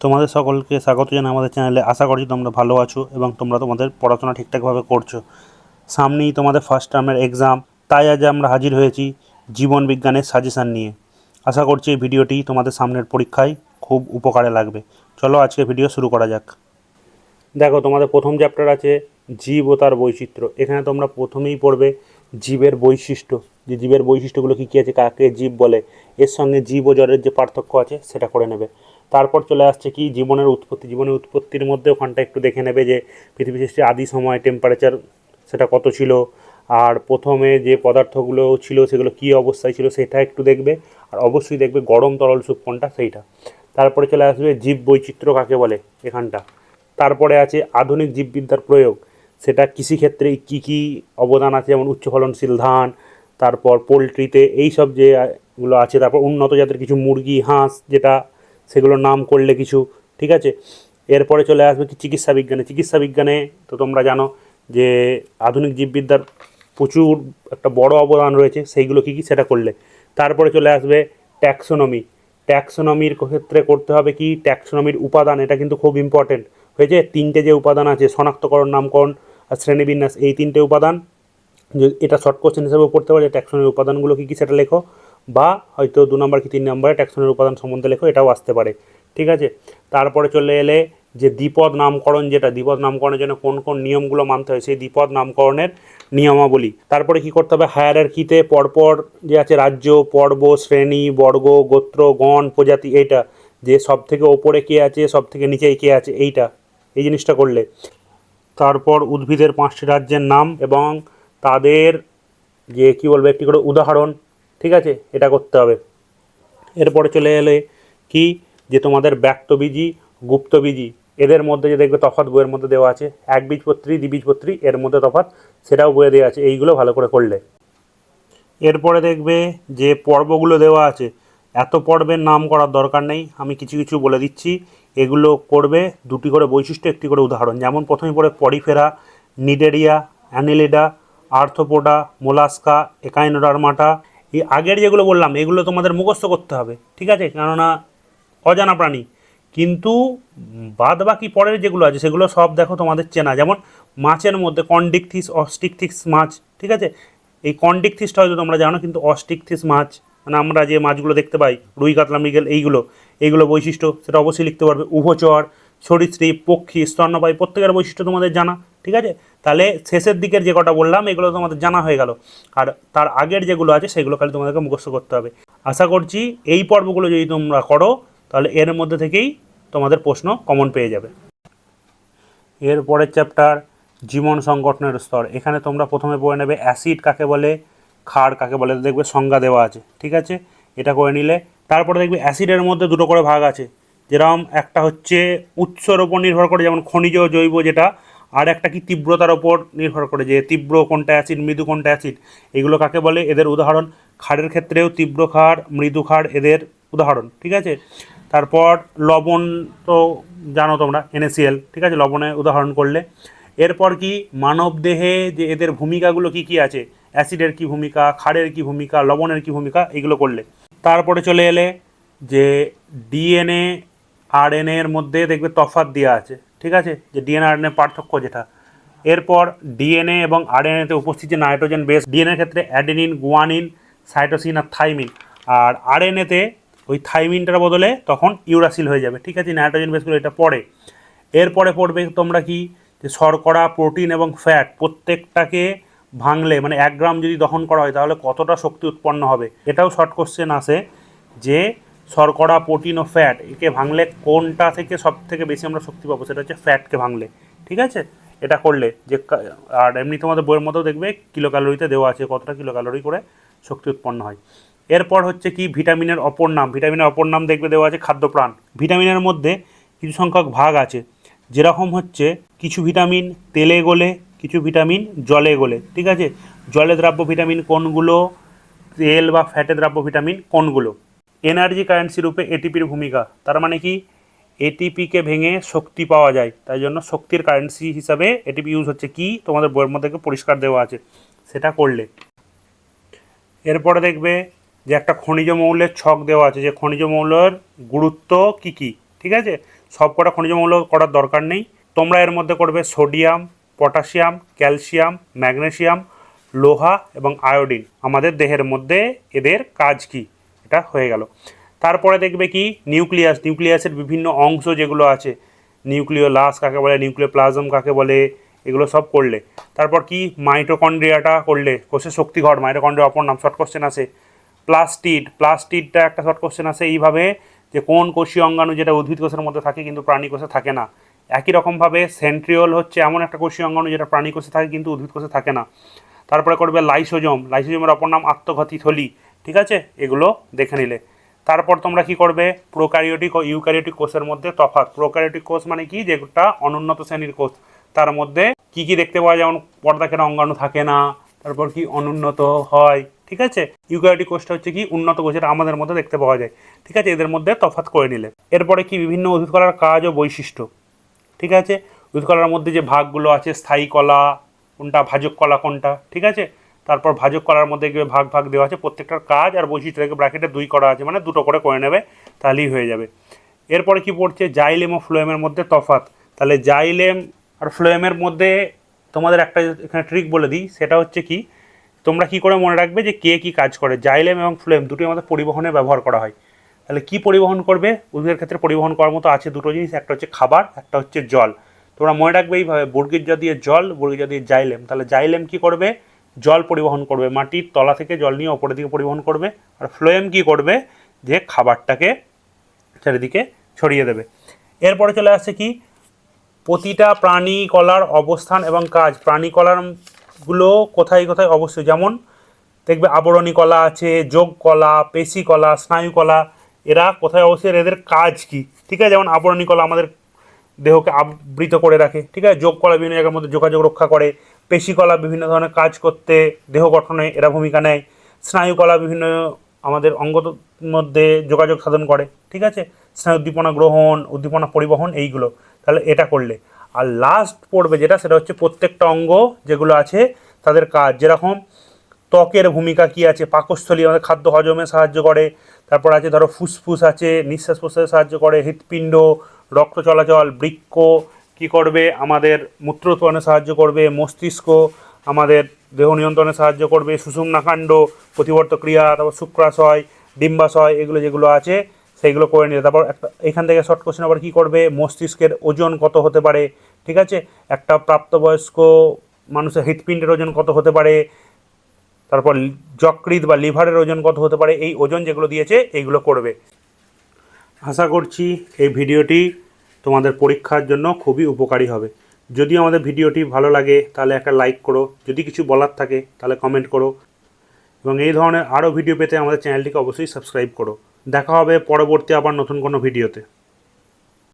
তোমাদের সকলকে স্বাগত জানাই আমাদের চ্যানেলে। আশা করছি তোমরা ভালো আছো এবং তোমরা তোমাদের পড়াশোনা ঠিকঠাকভাবে করছ। সামনেই তোমাদের ফার্স্ট টার্মের এক্সাম তাই আজ আমরা হাজির হয়েছি জীবন বিজ্ঞানের সাজেশান নিয়ে। আশা করছি এই ভিডিওটি তোমাদের সামনের পরীক্ষায় খুব উপকারে লাগবে। চলো আজকে ভিডিও শুরু করা যাক। দেখো, তোমাদের প্রথম চ্যাপ্টার আছে জীব ও তার বৈচিত্র্য এখানে তোমরা প্রথমেই পড়বে জীবের বৈশিষ্ট্য। যে জীবের বৈশিষ্ট্যগুলো কী কী আছে, কাকে জীব বলে, এর সঙ্গে জীব ও জড়ের যে পার্থক্য আছে, সেটা করে নেবে। তারপর চলে আসছে কি? জীবনের উৎপত্তি। জীবনের উৎপত্তির মধ্যে ওখানটা একটু দেখে নেবে যে পৃথিবী সৃষ্টির আদি সময় টেম্পারেচার সেটা কত ছিল, আর প্রথমে যে পদার্থগুলো ছিল সেগুলো কী অবস্থায় ছিল সেটা একটু দেখবে, আর অবশ্যই দেখবে গরম তরল সুপ কোনটা? সেইটা। তারপরে চলে আসবে জীব বৈচিত্র্য কাকে বলে এখানটা? তারপরে আছে আধুনিক জীববিদ্যার প্রয়োগ। সেটা কৃষিক্ষেত্রে কী কী অবদান আছে? যেমন উচ্চ ফলনশীল ধান, তারপর পোলট্রিতে এই সব যেগুলো আছে, তারপর উন্নত জাতের কিছু মুরগি, হাঁস যেটা সেগুলোর নাম করলে কিছু, ঠিক আছে? এরপরে চলে আসবে কি চিকিৎসা বিজ্ঞানে। চিকিৎসা বিজ্ঞানে তো তোমরা জানো যে আধুনিক জীববিদ্যার প্রচুর একটা বড় অবদান রয়েছে, সেইগুলো কী কী সেটা করলে। তারপরে চলে আসবে ট্যাক্সোনমি। ট্যাক্সোনমির ক্ষেত্রে করতে হবে কি? ট্যাক্সোনমির উপাদান, এটা কিন্তু খুব ইম্পর্টেন্ট হয়েছে? তিনটে যে উপাদান আছে, শনাক্তকরণ, নামকরণ আর শ্রেণীবিন্যাস, এই তিনটে উপাদান এটা শর্ট কোশ্চেন হিসেবেও পড়তে পারে ট্যাক্সনের উপাদানগুলো কী কী সেটা লেখো। বা হয়তো দু নম্বর কি তিন নম্বরে ট্যাক্সনের উপাদান সম্বন্ধে লেখো, এটাও আসতে পারে। ঠিক আছে? তারপরে চলে এলে যে দ্বিপদ নামকরণ যেটা, দ্বিপদ নামকরণের জন্য কোন কোন নিয়মগুলো মানতে হয়, সেই দ্বিপদ নামকরণের নিয়মাবলী। তারপরে কি করতে হবে? হায়ারার্কিতে পরপর যে আছে রাজ্য, পর্ব, শ্রেণি, বর্গ, গোত্র, গণ, প্রজাতি, এইটা। যে সব থেকে ওপরে কে আছে সব থেকে নিচে কে আছে, এইটা। এই জিনিসটা করলে। তারপর উদ্ভিদের পাঁচটি রাজ্যের নাম এবং তাদের যে কী বলব একটি করে উদাহরণ ঠিক আছে? এটা করতে হবে। এরপরে চলে এলে কি? যে তোমাদের ব্যক্তবীজি, গুপ্তবীজি, এদের মধ্যে যে দেখবে তফাৎ বইয়ের মধ্যে দেওয়া আছে এক বীজপত্রী দ্বিবীজপত্রী, এর মধ্যে তফাৎ, সেটাও বইয়ে দেওয়া আছে। এইগুলো ভালো করে করলে এরপরে দেখবে যে পর্বগুলো দেওয়া আছে, এত পর্বের নাম করার দরকার নেই। আমি কিছু কিছু বলে দিচ্ছি। এগুলো করবে দুটি করে বৈশিষ্ট্য, একটি করে উদাহরণ। যেমন প্রথমে পড়ে Porifera, Cnidaria, Annelida, Arthropoda, Mollusca, Echinodermata এই আগের যেগুলো বললাম, এগুলো তোমাদের মুখস্থ করতে হবে, ঠিক আছে? কেননা অজানা প্রাণী। কিন্তু বাদ বাকি পরের যেগুলো আছে, সেগুলো সব দেখো তোমাদের চেনা। যেমন মাছের মধ্যে কন্ডিকথিস অস্টিকথিস মাছ, ঠিক আছে? এই কন্ডিকথিসটা হয়তো তোমরা জানো, কিন্তু অস্টিকথিস মাছ মানে আমরা যে মাছগুলো দেখতে পাই, রুই, কাতলা, মৃগেল, এইগুলো এইগুলো বৈশিষ্ট্য, সেটা অবশ্যই লিখতে পারবে। উভচর, সরীসৃপ, পক্ষী, স্তন্যপায়ী, প্রত্যেকের বৈশিষ্ট্য তোমাদের জানা। ঠিক আছে? তাহলে শেষের দিকের যে কটা বললাম, এগুলো তোমাদের জানা হয়ে গেল। আর তার আগের যেগুলো আছে, সেগুলো খালি তোমাদেরকে মুখস্থ করতে হবে। আশা করছি এই পর্বগুলো যদি তোমরা করো, তাহলে এর মধ্যে থেকেই তোমাদের প্রশ্ন কমন পেয়ে যাবে। এর পরের চ্যাপ্টার জীবন সংগঠনের স্তর। এখানে তোমরা প্রথমে পড়ে নেবে অ্যাসিড কাকে বলে, ক্ষার কাকে বলে, দেখবে সংজ্ঞা দেওয়া আছে। ঠিক আছে? এটা করে নিলে। তারপরে দেখবে অ্যাসিডের মধ্যে দুটো করে ভাগ আছে। যেরকম একটা হচ্ছে উৎসর ওপর নির্ভর করে, যেমন খনিজ জৈব যেটা আর একটা কি তীব্রতার ওপর নির্ভর করে যে তীব্র কোনটা অ্যাসিড, মৃদু কোনটা অ্যাসিড, এগুলো কাকে বলে? এদের উদাহরণ। ক্ষারের ক্ষেত্রেও তীব্র খাড় মৃদু খাড় এদের উদাহরণ, ঠিক আছে? তারপর লবণ তো জানো তোমরা এনএসিএল ঠিক আছে? লবণের উদাহরণ করলে। এরপর কি? মানব দেহে যে এদের ভূমিকাগুলো কি কি আছে? অ্যাসিডের কি ভূমিকা খাড়ের কি ভূমিকা, লবণের কি ভূমিকা, এগুলো করলে। তারপরে চলে এলে যে ডিএনএ আরএনএ এর মধ্যে দেখবে তফাৎ দেওয়া আছে। ঠিক আছে? যে ডিএনএ আরএনএ পার্থক্য যেটা। এরপর ডিএনএ এবং আর আরএনএতে উপস্থিত যে নাইট্রোজেন বেস ডিএনএর ক্ষেত্রে অ্যাডেনিন, গুয়ানিন, সাইটোসিন আর থাইমিন। আর আরএনএতে ওই থাইমিনটার বদলে তখন ইউরাসিল হয়ে যাবে, ঠিক আছে? নাইট্রোজেন বেসগুলো এটা পড়ে এরপরে পড়বে তোমরা কি? যে শর্করা, প্রোটিন এবং ফ্যাট প্রত্যেকটাকে ভাঙলে মানে এক গ্রাম যদি দহন করা হয়, তাহলে কতটা শক্তি উৎপন্ন হবে? এটাও শর্ট কোশ্চেন আসে যে শর্করা, প্রোটিন ও ফ্যাট একে ভাঙলে কোনটা থেকে সব থেকে বেশি আমরা শক্তি পাবো? সেটা হচ্ছে ফ্যাটকে ভাঙলে। ঠিক আছে? এটা করলে যে আর এমনি তোমাদের বইয়ের মতো দেখবে কিলো ক্যালোরিতে দেওয়া আছে কতটা কিলো ক্যালোরি করে শক্তি উৎপন্ন হয়। এরপর হচ্ছে কি ভিটামিনের অপর নাম। ভিটামিনের অপর নাম দেখবে দেওয়া আছে খাদ্যপ্রাণ। ভিটামিনের মধ্যে কিছু সংখ্যক ভাগ আছে। যেরকম হচ্ছে কিছু ভিটামিন তেলে গলে, কিছু ভিটামিন জলে গলে। ঠিক আছে? জলে দ্রাব্য ভিটামিন কোনগুলো? তেল বা ফ্যাটে দ্রাব্য ভিটামিন কোনগুলো? এনার্জি কারেন্সি রূপে এটিপির ভূমিকা। তার মানে কি? এটিপিকে ভেঙে শক্তি পাওয়া যায়। তাই জন্য শক্তির কারেন্সি হিসাবে এটিপি ইউজ হচ্ছে কি? তোমাদের বইয়ের মধ্যে পরিষ্কার দেওয়া আছে। সেটা করলে। এরপরে দেখবে যে একটা খনিজ মৌলের ছক দেওয়া আছে। যে খনিজ মৌলের গুরুত্ব কি কি? ঠিক আছে? সব কটা খনিজ মৌল করার দরকার নেই। তোমরা এর মধ্যে করবে সোডিয়াম, পটাশিয়াম, ক্যালসিয়াম, ম্যাগনেসিয়াম, লোহা এবং আয়োডিন। আমাদের দেহের মধ্যে এদের কাজ কি? এটা হয়ে গেল। তারপরে দেখবে কি? নিউক্লিয়াস। নিউক্লিয়াসের বিভিন্ন অংশ যেগুলো আছে নিউক্লিয় লাস কাকে বলে নিউক্লিয় প্লাজম কাকে বলে, এগুলো সব করলে। তারপর কি? মাইটোকন্ড্রিয়াটা করলে, কোষের শক্তিঘর মাইটোকন্ড্রিয়া অপর নাম শর্ট কোশ্চেন আছে। প্লাস্টিড। প্লাস্টিডটা একটা শর্ট কোশ্চেন আছে এইভাবে যে কোন কোষীয় অঙ্গাণু যেটা উদ্ভিদ কোষের মধ্যে থাকে কিন্তু প্রাণী কোষে থাকে না। একই রকমভাবে সেন্ট্রিওল হচ্ছে এমন একটা কোষীয় অঙ্গাণু যেটা প্রাণী কোষে থাকে কিন্তু উদ্ভিদ কোষে থাকে না। তারপরে করবে লাইসোজম লাইসোজোমের অপর নাম আত্মঘাতী থলি। ঠিক আছে? এগুলো দেখে নিলে। তারপর তোমরা কি করবে? প্রোকারিওটিক ও ইউক্যারিওটিক কোষের মধ্যে তফাৎ। প্রোক্যারিওটিক কোষ মানে কি? যেটা অনুন্নত শ্রেণির কোষ। তার মধ্যে কি কি দেখতে পাওয়া যেমন পর্দাকের অঙ্গাণু থাকে না। তারপর কি অনুন্নত হয়? ঠিক আছে? ইউক্যারিওটিক কোষটা হচ্ছে কি? উন্নত কোষ। যেটা আমাদের মধ্যে দেখতে পাওয়া যায়। ঠিক আছে? এদের মধ্যে তফাৎ করে নিলে। এরপরে কি? বিভিন্ন উদ্ভিদ কলার কাজ ও বৈশিষ্ট্য। ঠিক আছে? উদ্ভিদ কলার মধ্যে যে ভাগগুলো আছে, স্থায়ী কলা কোনটা? ভাজক কলা কোনটা? ঠিক আছে? তারপর ভাজক করার মধ্যে গিয়ে ভাগ ভাগ দেওয়া আছে। প্রত্যেকটার কাজ আর বৈশিষ্ট্য থেকে ব্র্যাকেটে দুই করা আছে মানে দুটো করে করে নেবে, তাহলেই হয়ে যাবে। এরপরে কি পড়ছে? জাইলেম ও ফ্লোয়েমের মধ্যে তফাৎ। তাহলে জাইলেম আর ফ্লোয়েমের মধ্যে তোমাদের একটা এখানে ট্রিক বলে দিই, সেটা হচ্ছে কি? তোমরা কি করে মনে রাখবে যে কে কি কাজ করে? জাইলেম এবং ফ্লোয়েম দুটোই আমাদের পরিবহনে ব্যবহার করা হয়। তাহলে কি পরিবহন করবে? উদ্ভিদের ক্ষেত্রে পরিবহন করার মতো আছে দুটো জিনিস, একটা হচ্ছে খাবার, একটা হচ্ছে জল। তোমরা মনে রাখবে এইভাবে বর্গির দিয়ে জল বর্গির দিয়ে জাইলেম। তাহলে জাইলেম কি করবে? জল পরিবহন করবে, মাটির তলা থেকে জল নিয়ে ওপরের দিকে পরিবহন করবে আর ফ্লোয়েম কি করবে? যে খাবারটাকে চারিদিকে ছড়িয়ে দেবে। এরপরে চলে আসছে কি? প্রতিটা প্রাণী কলার অবস্থান এবং কাজ। প্রাণী কলারগুলো কোথায় কোথায় অবশ্যই যেমন দেখবে আবরণী কলা আছে, যোগ কলা, পেশি কলা, স্নায়ু কলা, এরা কোথায় অবস্থিত? এদের কাজ কি? ঠিক আছে? যেমন আবরণী কলা আমাদের দেহকে আবৃত করে রাখে। ঠিক আছে? যোগ কলা বিভিন্ন জায়গার মধ্যে যোগাযোগ রক্ষা করে। পেশি কলা বিভিন্ন ধরনের কাজ করতে, দেহ গঠনে এরা ভূমিকা নেয়। স্নায়ু কলা বিভিন্ন আমাদের অঙ্গ মধ্যে যোগাযোগ সাধন করে, ঠিক আছে? স্নায়ু উদ্দীপনা গ্রহণ, উদ্দীপনা পরিবহন, এইগুলো। তাহলে এটা করলে। আর লাস্ট পড়বে যেটা, সেটা হচ্ছে প্রত্যেকটা অঙ্গ যেগুলো আছে, তাদের কাজ যেরকম, ত্বকের ভূমিকা কি আছে, পাকস্থলী, আমাদের খাদ্য হজমে সাহায্য করে, তারপর আছে ধরো ফুসফুস আছে, নিঃশ্বাস প্রশ্বাসে সাহায্য করে, হৃৎপিণ্ড, রক্ত চলাচল, বৃক্ক কি করবে, আমাদের মূত্র উৎপাদনে সাহায্য করবে, মস্তিষ্ক, আমাদের দেহ নিয়ন্ত্রণে সাহায্য করবে সুষুম্নাকাণ্ড প্রতিবর্ত ক্রিয়া, তারপর শুক্রাশয়, ডিম্বাশয়, এগুলো যেগুলো আছে, সেইগুলো করে নিতে তারপর একটা, এখান থেকে শর্ট কোশ্চেন আবার কী করবে, মস্তিষ্কের ওজন কত হতে পারে, ঠিক আছে? একটা প্রাপ্তবয়স্ক মানুষের হৃৎপিণ্ডের ওজন কত হতে পারে, তারপর যকৃৎ বা লিভারের ওজন কত হতে পারে, এই ওজন যেগুলো দিয়েছে, এইগুলো করবে। আশা করছি এই ভিডিওটি তোমাদের পরীক্ষার জন্য খুবই উপকারী হবে। যদি আমাদের ভিডিওটি ভালো লাগে, তাহলে একটা লাইক করো। যদি কিছু বলার থাকে, তাহলে কমেন্ট করো। এবং এই ধরনের আরও ভিডিও পেতে আমাদের চ্যানেলটিকে অবশ্যই সাবস্ক্রাইব করো। দেখা হবে পরবর্তী আবার নতুন কোনো ভিডিওতে।